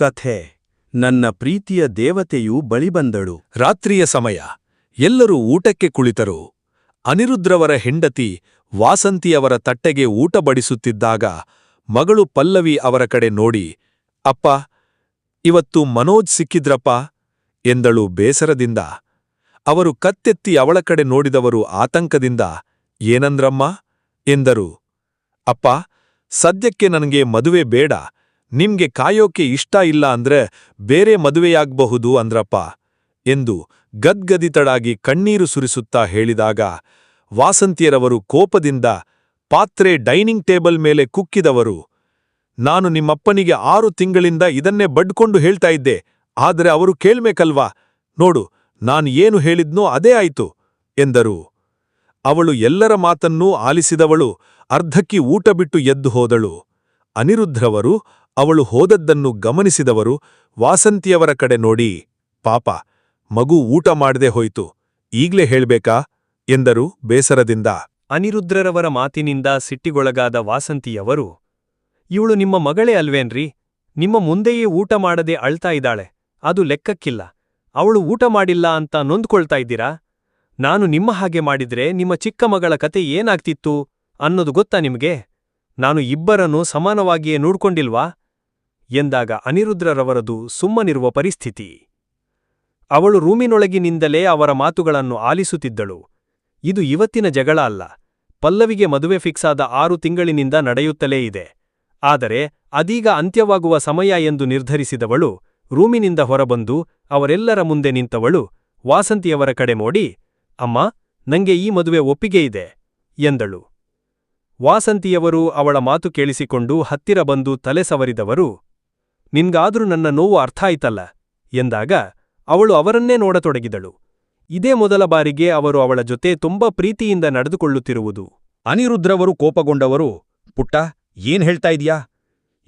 ಕಥೆ. ನನ್ನ ಪ್ರೀತಿಯ ದೇವತೆಯು ಬಳಿ ಬಂದಳು ರಾತ್ರಿಯ ಸಮಯ. ಎಲ್ಲರೂ ಊಟಕ್ಕೆ ಕುಳಿತರು. ಅನಿರುದ್ರವರ ಹೆಂಡತಿ ವಾಸಂತಿಯವರ ತಟ್ಟೆಗೆ ಊಟ ಬಡಿಸುತ್ತಿದ್ದಾಗ ಮಗಳು ಪಲ್ಲವಿ ಅವರ ಕಡೆ ನೋಡಿ, ಅಪ್ಪ, ಇವತ್ತು ಮನೋಜ್ ಸಿಕ್ಕಿದ್ರಪ್ಪ? ಎಂದಳು ಬೇಸರದಿಂದ. ಅವರು ಕತ್ತೆತ್ತಿ ಅವಳ ಕಡೆ ನೋಡಿದವರು ಆತಂಕದಿಂದ, ಏನಂದ್ರಮ್ಮ? ಎಂದರು. ಅಪ್ಪ, ಸದ್ಯಕ್ಕೆ ನನಗೆ ಮದುವೆ ಬೇಡ. ನಿಮ್ಗೆ ಕಾಯೋಕೆ ಇಷ್ಟ ಇಲ್ಲ ಅಂದ್ರೆ ಬೇರೆ ಮದುವೆಯಾಗ್ಬಹುದು ಅಂದ್ರಪ್ಪ ಎಂದು ಗದ್ಗದಿತಡಾಗಿ ಕಣ್ಣೀರು ಸುರಿಸುತ್ತಾ ಹೇಳಿದಾಗ ವಾಸಂತಿಯರವರು ಕೋಪದಿಂದ ಪಾತ್ರೆ ಡೈನಿಂಗ್ ಟೇಬಲ್ ಮೇಲೆ ಕುಕ್ಕಿದವರು, ನಾನು ನಿಮ್ಮಪ್ಪನಿಗೆ ಆರು ತಿಂಗಳಿಂದ ಇದನ್ನೇ ಬಡ್ಕೊಂಡು ಹೇಳ್ತಾ ಇದ್ದೆ, ಆದರೆ ಅವರು ಕೇಳ್ಬೇಕಲ್ವಾ? ನೋಡು, ನಾನು ಏನು ಹೇಳಿದ್ನೋ ಅದೇ ಆಯಿತು, ಎಂದರು. ಅವಳು ಎಲ್ಲರ ಮಾತನ್ನೂ ಆಲಿಸಿದವಳು ಅರ್ಧಕ್ಕಿ ಊಟ ಬಿಟ್ಟು ಎದ್ದು ಹೋದಳು. ಅನಿರುದ್ರವರು ಅವಳು ಹೋದದ್ದನ್ನು ಗಮನಿಸಿದವರು ವಾಸಂತಿಯವರ ಕಡೆ ನೋಡಿ, ಪಾಪ, ಮಗು ಊಟ ಮಾಡದೆ ಹೋಯ್ತು, ಈಗ್ಲೇ ಹೇಳ್ಬೇಕಾ? ಎಂದರು ಬೇಸರದಿಂದ. ಅನಿರುದ್ರರವರ ಮಾತಿನಿಂದ ಸಿಟ್ಟಿಗೊಳಗಾದ ವಾಸಂತಿಯವರು, ಇವಳು ನಿಮ್ಮ ಮಗಳೇ ಅಲ್ವೇನ್ರಿ? ನಿಮ್ಮ ಮುಂದೆಯೇ ಊಟ ಮಾಡದೆ ಅಳ್ತಾ ಇದ್ದಾಳೆ, ಅದು ಲೆಕ್ಕಕ್ಕಿಲ್ಲ. ಅವಳು ಊಟ ಮಾಡಿಲ್ಲ ಅಂತ ನೊಂದ್ಕೊಳ್ತಾ ಇದ್ದೀರಾ? ನಾನು ನಿಮ್ಮ ಹಾಗೆ ಮಾಡಿದ್ರೆ ನಿಮ್ಮ ಚಿಕ್ಕ ಮಗಳ ಕತೆ ಏನಾಗ್ತಿತ್ತು ಅನ್ನೋದು ಗೊತ್ತಾ ನಿಮ್ಗೆ? ನಾನು ಇಬ್ಬರನ್ನು ಸಮಾನವಾಗಿಯೇ ನೋಡ್ಕೊಂಡಿಲ್ವಾ? ಎಂದಾಗ ಅನಿರುದ್ರರವರದು ಸುಮ್ಮನಿರುವ ಪರಿಸ್ಥಿತಿ. ಅವಳು ರೂಮಿನೊಳಗಿನಿಂದಲೇ ಅವರ ಮಾತುಗಳನ್ನು ಆಲಿಸುತ್ತಿದ್ದಳು. ಇದು ಇವತ್ತಿನ ಜಗಳ ಅಲ್ಲ. ಪಲ್ಲವಿಗೆ ಮದುವೆ ಫಿಕ್ಸಾದ ಆರು ತಿಂಗಳಿನಿಂದ ನಡೆಯುತ್ತಲೇ ಇದೆ. ಆದರೆ ಅದೀಗ ಅಂತ್ಯವಾಗುವ ಸಮಯ ಎಂದು ನಿರ್ಧರಿಸಿದವಳು ರೂಮಿನಿಂದ ಹೊರಬಂದು ಅವರೆಲ್ಲರ ಮುಂದೆ ನಿಂತವಳು ವಾಸಂತಿಯವರ ಕಡೆ ಮೋಡಿ ಅಮ್ಮ, ನಂಗೆ ಈ ಮದುವೆ ಒಪ್ಪಿಗೆ ಇದೆ ಎಂದಳು. ವಾಸಂತಿಯವರು ಅವಳ ಮಾತು ಕೇಳಿಸಿಕೊಂಡು ಹತ್ತಿರ ಬಂದು ತಲೆ ಸವರಿದವರು ನಿನ್ಗಾದ್ರೂ ನನ್ನ ನೋವು ಅರ್ಥ ಆಯ್ತಲ್ಲ ಎಂದಾಗ ಅವಳು ಅವರನ್ನೇ ನೋಡತೊಡಗಿದಳು. ಇದೇ ಮೊದಲ ಬಾರಿಗೆ ಅವರು ಅವಳ ಜೊತೆ ತುಂಬಾ ಪ್ರೀತಿಯಿಂದ ನಡೆದುಕೊಳ್ಳುತ್ತಿರುವುದು. ಅನಿರುದ್ರವರು ಕೋಪಗೊಂಡವರು, ಪುಟ್ಟ, ಏನ್ ಹೇಳ್ತಾ ಇದೀಯಾ?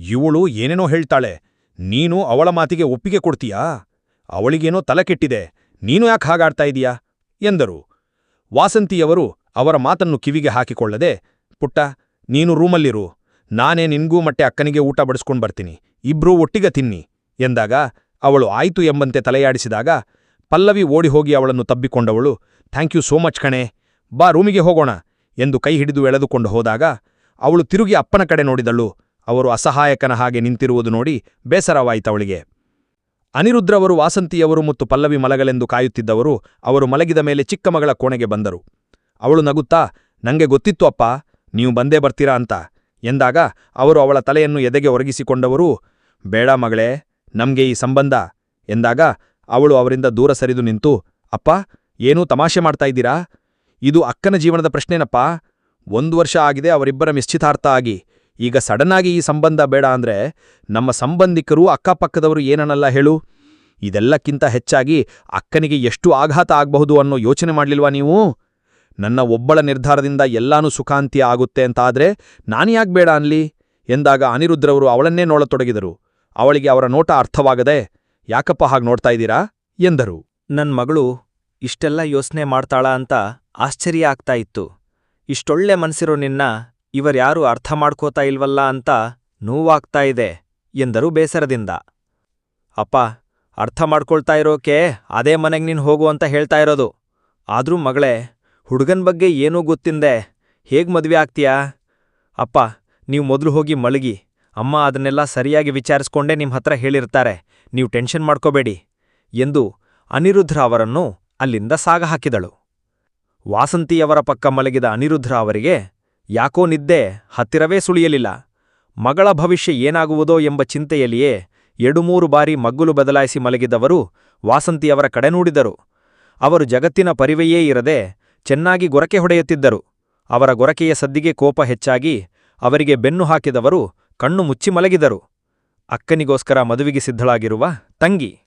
ಇವಳು ಏನೇನೋ ಹೇಳ್ತಾಳೆ, ನೀನು ಅವಳ ಮಾತಿಗೆ ಒಪ್ಪಿಗೆ ಕೊಡ್ತೀಯಾ? ಅವಳಿಗೇನೋ ತಲೆ ಕೆಟ್ಟಿದೆ, ನೀನು ಯಾಕೆ ಹಾಗಾಡ್ತಾ ಇದೀಯಾ? ಎಂದರು. ವಾಸಂತಿಯವರು ಅವರ ಮಾತನ್ನು ಕಿವಿಗೆ ಹಾಕಿಕೊಳ್ಳದೆ, ಪುಟ್ಟ, ನೀನು ರೂಮಲ್ಲಿರು, ನಾನೇ ನಿನ್ಗೂ ಮಟ್ಟೆ ಅಕ್ಕನಿಗೆ ಊಟ ಬಡಿಸ್ಕೊಂಡು ಬರ್ತೀನಿ. ಇಬ್ರೂ ಒಟ್ಟಿಗೆ ತಿನ್ನಿ ಎಂದಾಗ ಅವಳು ಆಯಿತು ಎಂಬಂತೆ ತಲೆಯಾಡಿಸಿದಾಗ ಪಲ್ಲವಿ ಓಡಿ ಹೋಗಿ ಅವಳನ್ನು ತಬ್ಬಿಕೊಂಡವಳು, ಥ್ಯಾಂಕ್ ಯು ಸೋ ಮಚ್ ಕಣೆ, ಬಾ ರೂಮಿಗೆ ಹೋಗೋಣ ಎಂದು ಕೈ ಹಿಡಿದು ಎಳೆದುಕೊಂಡು ಹೋದಾಗ ಅವಳು ತಿರುಗಿ ಅಪ್ಪನ ಕಡೆ ನೋಡಿದಳು. ಅವರು ಅಸಹಾಯಕನ ಹಾಗೆ ನಿಂತಿರುವುದು ನೋಡಿ ಬೇಸರವಾಯಿತವಳಿಗೆ ಅನಿರುದ್ರವರು ವಾಸಂತಿಯವರು ಮತ್ತು ಪಲ್ಲವಿ ಮಲಗಲೆಂದು ಕಾಯುತ್ತಿದ್ದವರು ಅವರು ಮಲಗಿದ ಮೇಲೆ ಚಿಕ್ಕ ಮಗಳ ಕೋಣೆಗೆ ಬಂದರು. ಅವಳು ನಗುತ್ತಾ, ನಂಗೆ ಗೊತ್ತಿತ್ತು ಅಪ್ಪ, ನೀವು ಬಂದೇ ಬರ್ತೀರಾ ಅಂತ. ಎಂದಾಗ ಅವರು ಅವಳ ತಲೆಯನ್ನು ಎದೆಗೆ ಒರಗಿಸಿಕೊಂಡವರು ಬೇಡ ಮಗಳೇ, ನಮ್ಗೆ ಈ ಸಂಬಂಧ. ಎಂದಾಗ ಅವಳು ಅವರಿಂದ ದೂರ ಸರಿದು ನಿಂತು, ಅಪ್ಪ, ಏನೂ ತಮಾಷೆ ಮಾಡ್ತಾ ಇದ್ದೀರಾ? ಇದು ಅಕ್ಕನ ಜೀವನದ ಪ್ರಶ್ನೆನಪ್ಪ. ಒಂದು ವರ್ಷ ಆಗಿದೆ ಅವರಿಬ್ಬರ ನಿಶ್ಚಿತಾರ್ಥ ಆಗಿ. ಈಗ ಸಡನ್ನಾಗಿ ಈ ಸಂಬಂಧ ಬೇಡ ಅಂದ್ರೆ ನಮ್ಮ ಸಂಬಂಧಿಕರು ಅಕ್ಕಪಕ್ಕದವರು ಏನನ್ನಲ್ಲ ಹೇಳು. ಇದೆಲ್ಲಕ್ಕಿಂತ ಹೆಚ್ಚಾಗಿ ಅಕ್ಕನಿಗೆ ಎಷ್ಟು ಆಘಾತ ಆಗಬಹುದು ಅನ್ನೋ ಯೋಚನೆ ಮಾಡಲಿಲ್ವಾ ನೀವು? ನನ್ನ ಒಬ್ಬಳ ನಿರ್ಧಾರದಿಂದ ಎಲ್ಲಾನೂ ಸುಖಾಂತ್ಯ ಆಗುತ್ತೆ ಅಂತಾದ್ರೆ ಬೇಡ ಅನ್ಲಿ? ಎಂದಾಗ ಅನಿರುದ್ರವರು ಅವಳನ್ನೇ ನೋಡತೊಡಗಿದರು. ಅವಳಿಗೆ ಅವರ ನೋಟ ಅರ್ಥವಾಗದೆ, ಯಾಕಪ್ಪ ಹಾಗೆ ನೋಡ್ತಾ ಇದ್ದೀರಾ? ಎಂದರು. ನನ್ ಮಗಳು ಇಷ್ಟೆಲ್ಲ ಯೋಚನೆ ಮಾಡ್ತಾಳ ಅಂತ ಆಶ್ಚರ್ಯ ಆಗ್ತಾ ಇತ್ತು. ಇಷ್ಟೊಳ್ಳೆ ಮನ್ಸಿರೋ ನಿನ್ನ ಇವರ್ಯಾರೂ ಅರ್ಥ ಮಾಡ್ಕೋತಾ ಇಲ್ವಲ್ಲ ಅಂತ ನೋವಾಗ್ತಾ ಇದೆ, ಎಂದರು ಬೇಸರದಿಂದ. ಅಪ್ಪ, ಅರ್ಥ ಮಾಡ್ಕೊಳ್ತಾ ಇರೋಕೆ ಅದೇ ಮನೆಗೆ ನೀನು ಹೋಗು ಅಂತ ಹೇಳ್ತಾ ಇರೋದು. ಆದ್ರೂ ಮಗಳೇ, ಹುಡುಗನ್ ಬಗ್ಗೆ ಏನೂ ಗೊತ್ತಿಂದೆ ಹೇಗ್ ಮದ್ವೆ ಆಗ್ತೀಯಾ? ಅಪ್ಪ, ನೀವು ಮೊದಲು ಹೋಗಿ ಮಲಗಿ. ಅಮ್ಮ ಅದನ್ನೆಲ್ಲ ಸರಿಯಾಗಿ ವಿಚಾರಿಸ್ಕೊಂಡೇ ನಿಮ್ಮ ಹತ್ರ ಹೇಳಿರ್ತಾರೆ. ನೀವು ಟೆನ್ಷನ್ ಮಾಡ್ಕೋಬೇಡಿ ಎಂದು ಅನಿರುದ್ಧ ಅವರನ್ನು ಅಲ್ಲಿಂದ ಸಾಗ ಹಾಕಿದಳು. ವಾಸಂತಿಯವರ ಪಕ್ಕ ಮಲಗಿದ ಅನಿರುದ್ಧ ಅವರಿಗೆ, ಯಾಕೋ ನಿದ್ದೆ ಹತ್ತಿರವೇ ಸುಳಿಯಲಿಲ್ಲ. ಮಗಳ ಭವಿಷ್ಯ ಏನಾಗುವುದೋ ಎಂಬ ಚಿಂತೆಯಲ್ಲಿಯೇ ಎರಡುಮೂರು ಬಾರಿ ಮಗ್ಗುಲು ಬದಲಾಯಿಸಿ ಮಲಗಿದವರು ವಾಸಂತಿಯವರ ಕಡೆ ನೋಡಿದರು. ಅವರು ಜಗತ್ತಿನ ಪರಿವೆಯೇ ಇರದೆ ಚೆನ್ನಾಗಿ ಗೊರಕೆ ಹೊಡೆಯುತ್ತಿದ್ದರು. ಅವರ ಗೊರಕೆಯ ಸದ್ದಿಗೆ ಕೋಪ ಹೆಚ್ಚಾಗಿ ಅವರಿಗೆ ಬೆನ್ನು ಹಾಕಿದವರು ಕಣ್ಣು ಮುಚ್ಚಿ ಮಲಗಿದರು. ಅಕ್ಕನಿಗೋಸ್ಕರ ಮದುವಿಗೆ ಸಿದ್ಧಳಾಗಿರುವ ತಂಗಿ